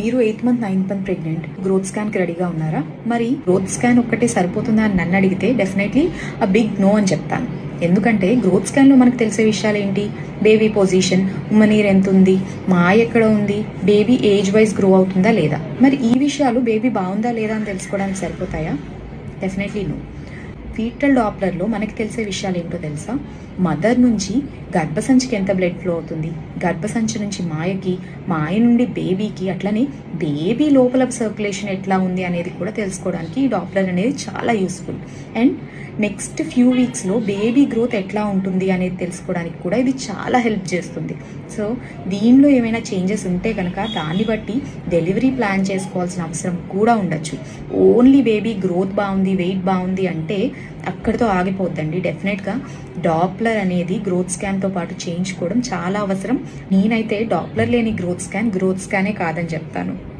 మీరు eighth month ninth month pregnant growth స్కాన్కి రెడీగా ఉన్నారా? మరి గ్రోత్ స్కాన్ ఒక్కటే సరిపోతుందా అని నన్ను అడిగితే డెఫినెట్లీ ఆ బిగ్ నో అని చెప్తాను. ఎందుకంటే గ్రోత్ స్కాన్లో మనకు తెలిసే విషయాలు ఏంటి? బేబీ పొజిషన్ ఉమ్మనీర్ ఎంత ఉంది? మా ఎక్కడ ఉంది? బేబీ ఏజ్ వైజ్ గ్రో అవుతుందా లేదా? మరి ఈ విషయాలు బేబీ బాగుందా లేదా అని తెలుసుకోవడానికి సరిపోతాయా? డెఫినెట్లీ నో ఫీటల్ డాప్లర్లో మనకి తెలిసే విషయాలు ఏంటో తెలుసా? మదర్ నుంచి గర్భసంచికి ఎంత బ్లడ్ ఫ్లో అవుతుంది? గర్భసంచి నుంచి మాయకి మాయ నుండి బేబీకి అట్లనే బేబీ లోపల సర్క్యులేషన్ ఎట్లా ఉంది అనేది కూడా తెలుసుకోవడానికి ఈ డాప్లర్ అనేది చాలా యూస్ఫుల్ అండ్ నెక్స్ట్ ఫ్యూ వీక్స్లో బేబీ గ్రోత్ ఎట్లా ఉంటుంది అనేది తెలుసుకోవడానికి కూడా ఇది చాలా హెల్ప్ చేస్తుంది. సో దీనిలో ఏమైనా చేంజెస్ ఉంటే కనుక దాన్ని బట్టి డెలివరీ ప్లాన్ చేసుకోవాల్సిన అవసరం కూడా ఉండొచ్చు. ఓన్లీ బేబీ గ్రోత్ బాగుంది వెయిట్ బాగుంది అంటే అక్కడితో ఆగిపోద్దండి. డెఫినెట్గా డాప్లర్ అనేది గ్రోత్ స్కాన్తో పాటు చేయించుకోవడం చాలా అవసరం. నేనైతే డాప్లర్ లేని గ్రోత్ స్కాన్ గ్రోత్ స్కానే కాదని చెప్తాను.